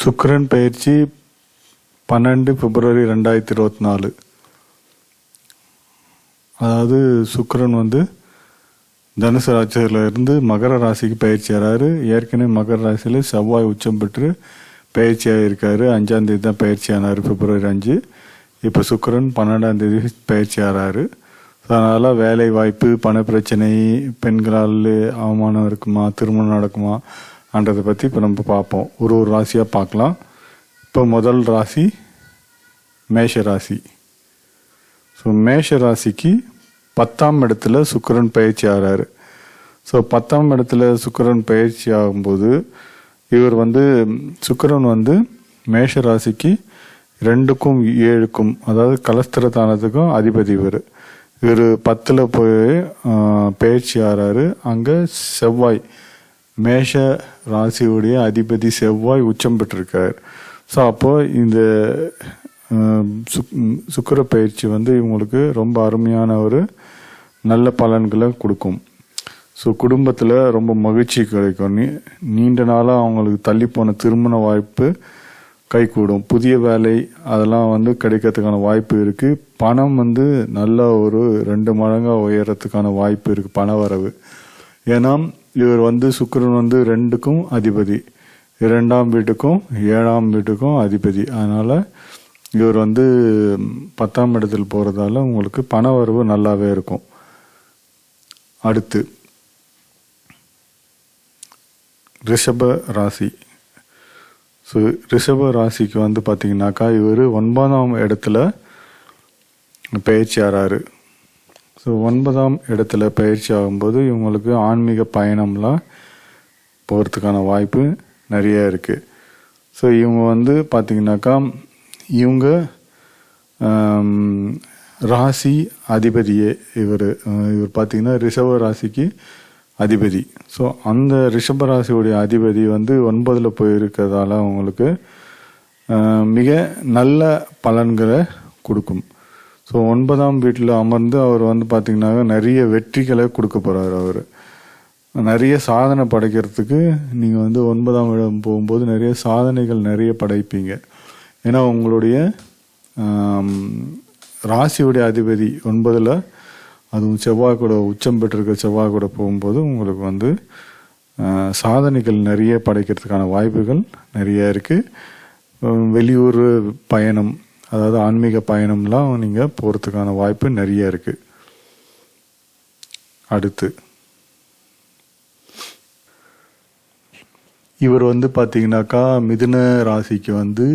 சுக்கரன் பயிற்சி பன்னெண்டு பிப்ரவரி ரெண்டாயிரத்தி இருபத்தி நாலு. அதாவது சுக்கரன் வந்து தனுசு ராசியில் இருந்து மகர ராசிக்கு பயிற்சி ஆறாரு. ஏற்கனவே மகர ராசியில் செவ்வாய் உச்சம் பெற்று பயிற்சியாக இருக்காரு அஞ்சாம் தேதி தான் பயிற்சி ஆனார் பிப்ரவரி அஞ்சு. இப்போ சுக்கரன் பன்னெண்டாம் தேதி பயிற்சி ஆறாரு. அதனால் வேலை வாய்ப்பு பணப்பிரச்சனை பெண்களால் அவமானம் இருக்குமா திருமணம் நடக்குமா அன்றதை பற்றி இப்போ நம்ம பார்ப்போம். ஒரு ஒரு ராசியாக பார்க்கலாம். இப்போ முதல் ராசி மேஷ ராசி. ஸோ மேஷ ராசிக்கு பத்தாம் இடத்துல சுக்கிரன் பயிற்சி ஆகிறாரு ஸோ பத்தாம் இடத்துல சுக்கிரன் பயிற்சி ஆகும்போது இவர் வந்து சுக்கிரன் வந்து மேஷ ராசிக்கு ரெண்டுக்கும் ஏழுக்கும் அதாவது கலஸ்திரதானத்துக்கும் அதிபதி இவர். இவர் பத்தில் போய் பயிற்சி ஆறாரு. அங்கே செவ்வாய் மேஷ ராசியுடைய அதிபதி செவ்வாய் உச்சம் பெற்றிருக்கார். ஸோ அப்போது இந்த சுக்- சுக்கிர பயிற்சி வந்து இவங்களுக்கு ரொம்ப அருமையான ஒரு நல்ல பலன்களை கொடுக்கும். ஸோ குடும்பத்தில் ரொம்ப மகிழ்ச்சி கிடைக்கும். நீ நீண்ட நாளாக அவங்களுக்கு தள்ளி போன திருமண வாய்ப்பு கைகூடும். புதிய வேலை அதெல்லாம் வந்து கிடைக்கிறதுக்கான வாய்ப்பு இருக்குது பணம் வந்து நல்ல ஒரு ரெண்டு மடங்காக உயரத்துக்கான வாய்ப்பு இருக்குது பண வரவு. ஏன்னா இவர் வந்து சுக்கரன் வந்து ரெண்டுக்கும் அதிபதி. இரண்டாம் வீட்டுக்கும் ஏழாம் வீட்டுக்கும் அதிபதி. அதனால் இவர் வந்து பத்தாம் இடத்துல போகிறதால உங்களுக்கு பண வரவு நல்லாவே இருக்கும். அடுத்து ரிஷப ராசி. ஸோ ரிஷப ராசிக்கு வந்து பார்த்தீங்கன்னாக்கா இவர் ஒன்பதாம் இடத்துல பயிற்சி ஆறாரு ஸோ ஒன்பதாம் இடத்துல பயிற்சி ஆகும்போது இவங்களுக்கு ஆன்மீக பயணம்லாம் போகிறதுக்கான வாய்ப்பு நிறைய இருக்குது ஸோ இவங்க வந்து பார்த்திங்கனாக்கா இவங்க ராசி அதிபதியே இவர். இவர் பார்த்தீங்கன்னா ரிஷப ராசிக்கு அதிபதி. ஸோ அந்த ரிஷப ராசியுடைய அதிபதி வந்து ஒன்பதில் போயிருக்கிறதால அவங்களுக்கு மிக நல்ல பலன்களை கொடுக்கும். ஸோ ஒன்பதாம் வீட்டில் அமர்ந்து அவர் வந்து பார்த்தீங்கன்னாக்கா நிறைய வெற்றிகளை கொடுக்க போகிறார் அவர். நிறைய சாதனை படைக்கிறதுக்கு நீங்கள் வந்து ஒன்பதாம் இடம் போகும்போது நிறைய சாதனைகள் நிறைய படைப்பீங்க. ஏன்னா உங்களுடைய ராசியுடைய அதிபதி ஒன்பதில் அதுவும் செவ்வாய் கூட உச்சம் பெற்றிருக்க செவ்வாய் கூட போகும்போது உங்களுக்கு வந்து சாதனைகள் நிறைய படைக்கிறதுக்கான வாய்ப்புகள் நிறைய இருக்குது வெளியூர் பயணம் அதாவது ஆன்மீக பயணம்லாம் நீங்கள் போகிறதுக்கான வாய்ப்பு நிறைய இருக்குது அடுத்து. இவர் வந்து பார்த்தீங்கன்னாக்கா மிதுன ராசிக்கு வந்து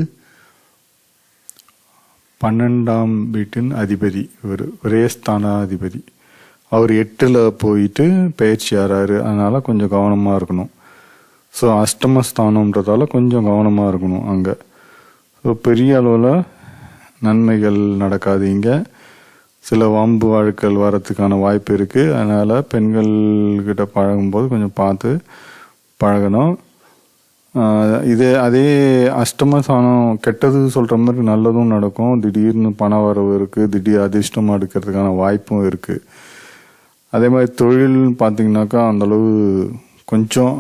பன்னெண்டாம் வீட்டின் அதிபதி. இவர் விரயஸ்தானாதிபதி அவர் எட்டில் போயிட்டு பயிற்சி ஆறாரு. அதனால் கொஞ்சம் கவனமாக இருக்கணும். ஸோ அஷ்டமஸ்தானம்ன்றதால கொஞ்சம் கவனமாக இருக்கணும் அங்கே. ஸோ பெரிய அளவில் நன்மைகள் நடக்காது இங்கே சில வம்பு வாழ்க்கள் வரத்துக்கான வாய்ப்பு இருக்குது அதனால் பெண்கள்கிட்ட பழகும்போது கொஞ்சம் பார்த்து பழகணும். இதே அதே அஷ்டம சாணம் கெட்டது சொல்கிற மாதிரி நல்லதும் நடக்கும். திடீர்னு பண வரவு இருக்குது திடீர் அதிர்ஷ்டமாக எடுக்கிறதுக்கான வாய்ப்பும் இருக்குது அதே மாதிரி தொழில் பார்த்தீங்கன்னாக்கா அந்தளவு கொஞ்சம்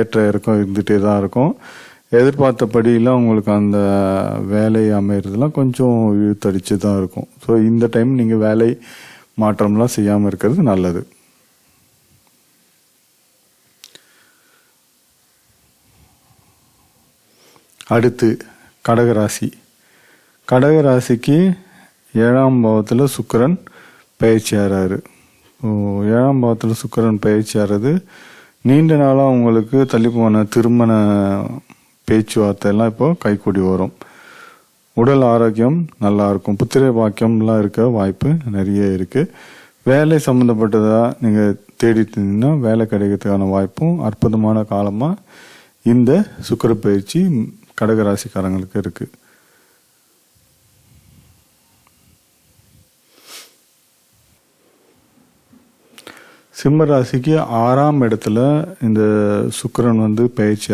ஏற்ற இறக்கம் இருந்துகிட்டே தான் இருக்கும். எதிர்பார்த்தபடியெல்லாம் உங்களுக்கு அந்த வேலை அமையிறதுலாம் கொஞ்சம் இழுத்தடிச்சு தான் இருக்கும். ஸோ இந்த டைம் நீங்கள் வேலை மாற்றம்லாம் செய்யாமல் இருக்கிறது நல்லது. அடுத்து கடகராசி. கடகராசிக்கு ஏழாம் பாவத்தில் சுக்கரன் பயிற்சி ஆறாரு. ஏழாம் பாவத்தில் சுக்கரன் பயிற்சி ஆறது நீண்ட நாளாக உங்களுக்கு தள்ளி போன திருமண பேச்சுவார்த்தையெல்லாம் இப்போது இப்போ கைக்கூடி வரும். உடல் ஆரோக்கியம் நல்லா இருக்கும். புத்திரை பாக்கியம்லாம் இருக்க வாய்ப்பு நிறைய இருக்குது வேலை சம்மந்தப்பட்டதாக நீங்கள் தேடிட்டு இருந்தீங்கன்னா வேலை கிடைக்கிறதுக்கான வாய்ப்பும் அற்புதமான காலமாக இந்த சுக்கர பயிற்சி கடகராசிக்காரங்களுக்கு இருக்குது சிம்ம ராசிக்கு ஆறாம் இடத்துல இந்த சுக்கரன் வந்து பயிற்சி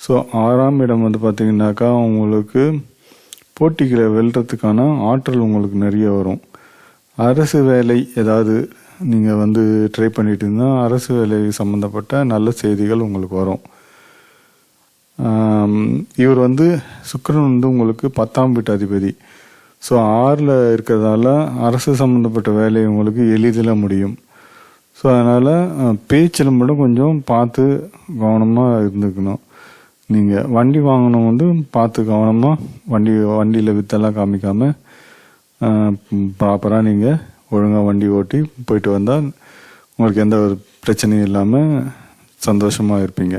ஸோ ஆறாம் இடம் வந்து பார்த்தீங்கன்னாக்கா உங்களுக்கு போட்டிகளை வெல்றதுக்கான ஆற்றல் உங்களுக்கு நிறைய வரும். அரசு வேலை ஏதாவது நீங்கள் வந்து ட்ரை பண்ணிட்டு இருந்தால் அரசு வேலை சம்மந்தப்பட்ட நல்ல செய்திகள் உங்களுக்கு வரும். இவர் வந்து சுக்கரன் வந்து உங்களுக்கு பத்தாம் வீட்டு அதிபதி. ஸோ ஆறில் இருக்கிறதால அரசு சம்மந்தப்பட்ட வேலை உங்களுக்கு எளிதில் முடியும். ஸோ அதனால் பேச்சில் மட்டும் கொஞ்சம் பார்த்து கவனமாக இருந்துக்கணும். நீங்கள் வண்டி வாங்கணும் வந்து பார்த்து கவனமாக வண்டி வண்டியில் வித்தெல்லாம் காமிக்காமல் ப்ராப்பராக நீங்கள் ஒழுங்காக வண்டி ஓட்டி போயிட்டு வந்தால் உங்களுக்கு எந்த ஒரு பிரச்சனையும் இல்லாமல் சந்தோஷமாக இருப்பீங்க.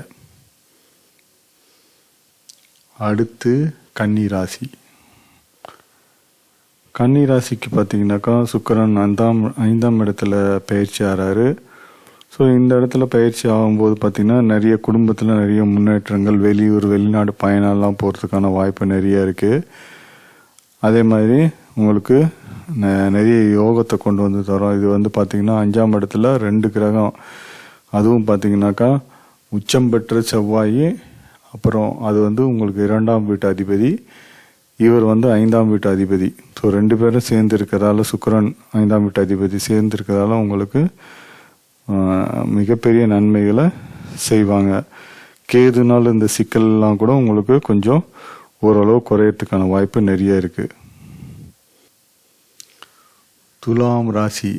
அடுத்து கன்னி ராசி கன்னி ராசிக்கு பார்த்தீங்கன்னாக்கா சுக்கரன் ஐந்தாம் ஐந்தாம் இடத்துல பயிற்சி ஆறாரு. ஸோ இந்த இடத்துல பயிற்சி ஆகும்போது பார்த்தீங்கன்னா நிறைய குடும்பத்தில் நிறைய முன்னேற்றங்கள் வெளியூர் வெளிநாடு பயணம்லாம் போகிறதுக்கான வாய்ப்பு நிறைய இருக்குது அதே மாதிரி உங்களுக்கு ந- நிறைய யோகத்தை கொண்டு வந்து தரும். இது வந்து பார்த்தீங்கன்னா அஞ்சாம் இடத்துல ரெண்டு கிரகம். அதுவும் பார்த்தீங்கன்னாக்கா உச்சம் பெற்ற செவ்வாய் அப்புறம் அது வந்து உங்களுக்கு இரண்டாம் வீட்டு அதிபதி இவர் வந்து ஐந்தாம் வீட்டு அதிபதி. ஸோ ரெண்டு பேரும் சேர்ந்து இருக்கிறதால சுக்கிரன் ஐந்தாம் வீட்டு அதிபதி சேர்ந்து இருக்கிறதால உங்களுக்கு மிகப்பெரிய நன்மைகளை செய்வாங்க. கேதுனால இந்த சிக்கல்லாம் கூட உங்களுக்கு கொஞ்சம் ஓரளவு குறையறதுக்கான வாய்ப்பு நிறைய இருக்குது துலாம் ராசி.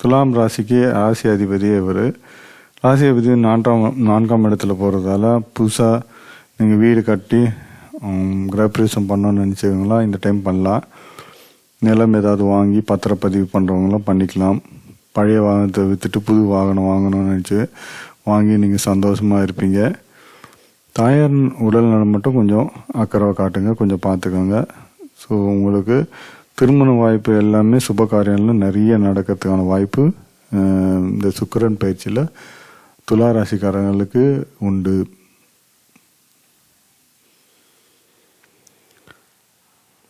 துலாம் ராசிக்கு ராசி அதிபதி இவர். ராசி அதிபதி நான்காம் நான்காம் இடத்துல போகிறதால புதுசாக நீங்கள் வீடு கட்டி கிரகப்பிரவேசம் பண்ணணும்னு நினச்சவங்களாம் இந்த டைம் பண்ணலாம். நிலம் ஏதாவது வாங்கி பத்திரப்பதிவு பண்ணுறவங்களாம் பண்ணிக்கலாம். பழைய வாகனத்தை விற்றுட்டு புது வாகனம் வாங்கணும்னு நினச்சி வாங்கி நீங்கள் சந்தோஷமாக இருப்பீங்க. தாயார் உடல் நலம் மட்டும் கொஞ்சம் அக்கறை காட்டுங்க. கொஞ்சம் பார்த்துக்கோங்க ஸோ உங்களுக்கு திருமண வாய்ப்பு எல்லாமே சுப காரியங்களும் நிறைய நடக்கிறதுக்கான வாய்ப்பு இந்த சுக்கரன் பயிற்சியில் துலா ராசிக்காரங்களுக்கு உண்டு.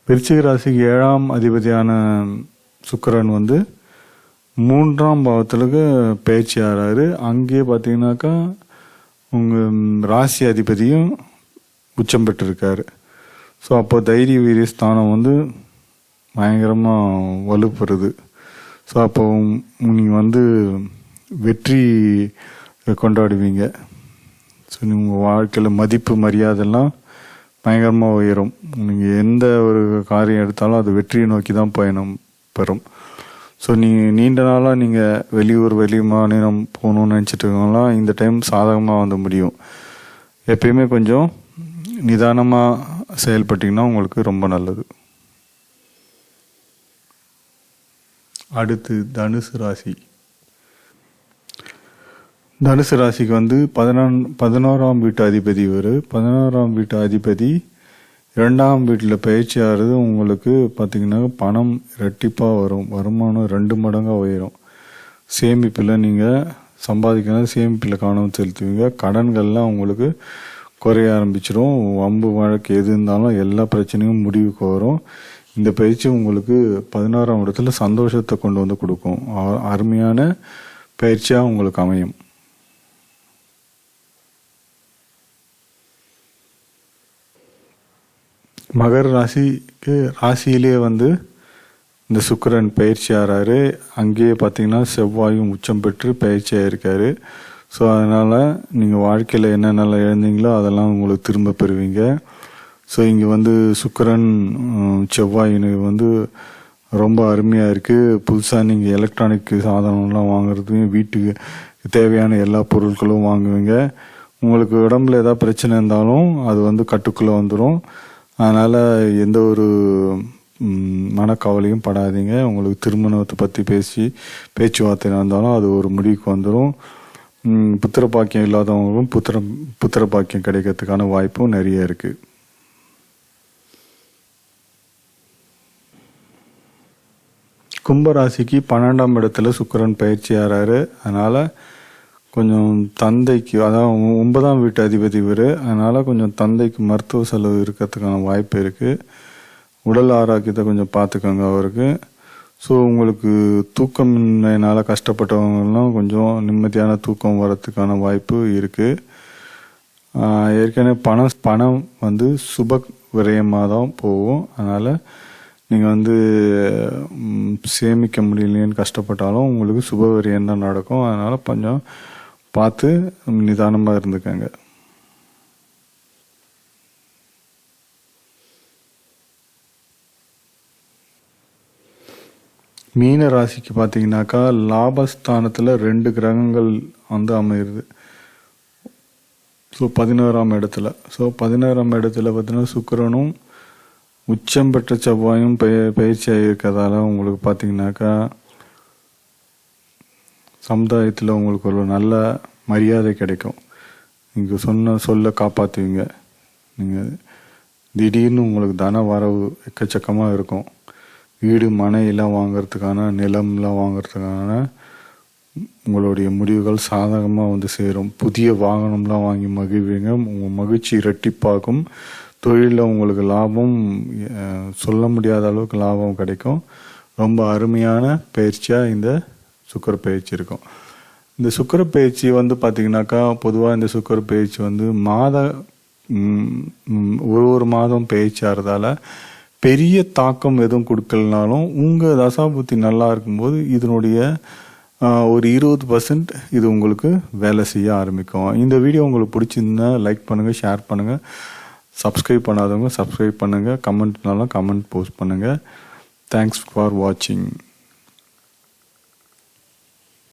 விருச்சிக ராசிக்கு ஏழாம் அதிபதியான சுக்கிரன் வந்து மூன்றாம் பாவத்திலுக்கு பயிற்சி ஆறாரு. அங்கேயே பார்த்தீங்கன்னாக்கா உங்கள் ராசி அதிபதியும் உச்சம் பெற்றிருக்காரு. ஸோ அப்போ தைரிய வீரிய ஸ்தானம் வந்து பயங்கரமாக வலுப்படுது ஸோ அப்போ நீங்கள் வந்து வெற்றி கொண்டாடுவீங்க. ஸோ உங்கள் வாழ்க்கையில் மதிப்பு மரியாதைலாம் பயங்கரமாக உயரும். நீங்கள் எந்த ஒரு காரியம் எடுத்தாலும் அது வெற்றியை நோக்கி தான் பயணம் பெறும். ஸோ நீ நீண்ட நாளாக நீங்கள் வெளியூர் வெளி மாநிலம் போகணும்னு நினச்சிட்டு இருக்கவங்களாம் இந்த டைம் சாதகமாக வந்து முடியும். எப்பயுமே கொஞ்சம் நிதானமாக செயல்பட்டிங்கன்னா உங்களுக்கு ரொம்ப நல்லது. அடுத்து தனுசு ராசி. தனுசு ராசிக்கு வந்து பதினான் பதினோராம் வீட்டு அதிபதி இவர். பதினோராம் வீட்டு அதிபதி இரண்டாம் வீட்டில் பயிற்சி ஆகிறது உங்களுக்கு பார்த்திங்கன்னா பணம் இரட்டிப்பாக வரும். வருமானம் ரெண்டு மடங்காக உயரும். சேமிப்பில் நீங்கள் சம்பாதிக்கணும் சேமிப்பில் கவனம் செலுத்துவீங்க. கடன்கள்லாம் உங்களுக்கு குறைய ஆரம்பிச்சிடும். வம்பு வழக்கு எது இருந்தாலும் எல்லா பிரச்சனையும் முடிவுக்கு வரும். இந்த பயிற்சி உங்களுக்கு பதினாறாம் இடத்துல சந்தோஷத்தை கொண்டு வந்து கொடுக்கும். அ- அருமையான பயிற்சியாக உங்களுக்கு அமையும். மகர ராசிக்கு ராசியிலே வந்து இந்த சுக்கரன் பயிற்சி ஆறாரு. அங்கேயே பார்த்தீங்கன்னா செவ்வாயும் உச்சம் பெற்று பயிற்சி ஆயிருக்காரு. ஸோ அதனால் நீங்கள் வாழ்க்கையில் என்னென்னலாம் இழந்தீங்களோ அதெல்லாம் உங்களுக்கு திரும்ப பெறுவீங்க. ஸோ இங்கே வந்து சுக்கரன் உம், செவ்வாய் வந்து ரொம்ப அருமையாக இருக்குது புதுசாக நீங்கள் எலக்ட்ரானிக் சாதனம்லாம் வாங்குறதுக்கு வீட்டுக்கு தேவையான எல்லா பொருட்களும் வாங்குவீங்க. உங்களுக்கு உடம்புல ஏதாவது பிரச்சனை இருந்தாலும் அது வந்து கட்டுக்குள்ளே வந்துடும் அதனால் எந்த ஒரு மனக்கவலையும் படாதீங்க. உங்களுக்கு திருமணத்தை பற்றி பேசி பேச்சுவார்த்தை நடந்தாலும் அது ஒரு முடிவுக்கு வந்துடும் புத்திர பாக்கியம் இல்லாதவங்களுக்கும் புத்திர புத்திர பாக்கியம் கிடைக்கிறதுக்கான வாய்ப்பும் நிறைய இருக்குது கும்பராசிக்கு பன்னெண்டாம் இடத்துல சுக்கிரன் பயிற்சி ஆறாரு. அதனால் கொஞ்சம் தந்தைக்கு அதாவது ஒன்பதாம் வீட்டு அதிபதி இவர். அதனால் கொஞ்சம் தந்தைக்கு மருத்துவ செலவு இருக்கிறதுக்கான வாய்ப்பு இருக்குது உடல் ஆரோக்கியத்தை கொஞ்சம் பார்த்துக்கோங்க அவருக்கு. ஸோ உங்களுக்கு தூக்கமின்மையினால் கஷ்டப்பட்டவங்கெல்லாம் கொஞ்சம் நிம்மதியான தூக்கம் வரத்துக்கான வாய்ப்பு இருக்குது ஏற்கனவே பணம் பணம் வந்து சுப விரயமாக தான் போகும். அதனால் நீங்கள் வந்து சேமிக்க முடியலையேன்னு கஷ்டப்பட்டாலும் உங்களுக்கு சுப விரயம் தான் நடக்கும். அதனால் கொஞ்சம் பார்த்து நிதானமாக இருந்துக்காங்க. மீன ராசிக்கு பார்த்தீங்கன்னாக்கா லாபஸ்தானத்தில் ரெண்டு கிரகங்கள் வந்து அமையிறது. ஸோ பதினோராம் இடத்துல. ஸோ பதினோராம் இடத்துல பார்த்தீங்கன்னா சுக்கரனும் உச்சம் பெற்ற செவ்வாயும் பெய பயிற்சி ஆகியிருக்கிறதால உங்களுக்கு பார்த்தீங்கன்னாக்கா சமுதாயத்தில் உங்களுக்கு ஒரு நல்ல மரியாதை கிடைக்கும். நீங்கள் சொன்ன சொல்ல காப்பாற்றுவீங்க நீங்கள் திடீர்னு உங்களுக்கு தன வரவு எக்கச்சக்கமாக இருக்கும். வீடு மனையெல்லாம் வாங்கிறதுக்கான வாங்குறதுக்கான நிலம்லாம் வாங்குறதுக்கான உங்களுடைய முடிவுகள் சாதகமாக வந்து சேரும். புதிய வாகனம்லாம் வாங்கி மகிழ்வீங்க. உங்கள் மகிழ்ச்சி இரட்டிப்பாகும். தொழிலில் உங்களுக்கு லாபம் சொல்ல முடியாத அளவுக்கு லாபம் கிடைக்கும். ரொம்ப அருமையான பயிற்சியாக இந்த சுக்கர பயிற்சி இருக்கும். இந்த சுக்கர பயிற்சி வந்து பார்த்தீங்கன்னாக்கா பொதுவாக இந்த சுக்கர பயிற்சி வந்து மாத ஒரு ஒரு மாதம் பயிற்சி ஆகிறதால பெரிய தாக்கம் எதுவும் கொடுக்கலனாலும் உங்கள் தசாபுத்தி நல்லா இருக்கும்போது இதனுடைய ஒரு இருபது பர்சன்ட் இது உங்களுக்கு வேலை செய்ய ஆரம்பிக்கும். இந்த வீடியோ உங்களுக்கு பிடிச்சிருந்தா லைக் பண்ணுங்கள் ஷேர் பண்ணுங்கள் சப்ஸ்கிரைப் பண்ணாதவங்க சப்ஸ்கிரைப் பண்ணுங்கள் கமெண்ட்னாலும் கமெண்ட் போஸ்ட் பண்ணுங்கள் தேங்க்ஸ் ஃபார் வாட்சிங்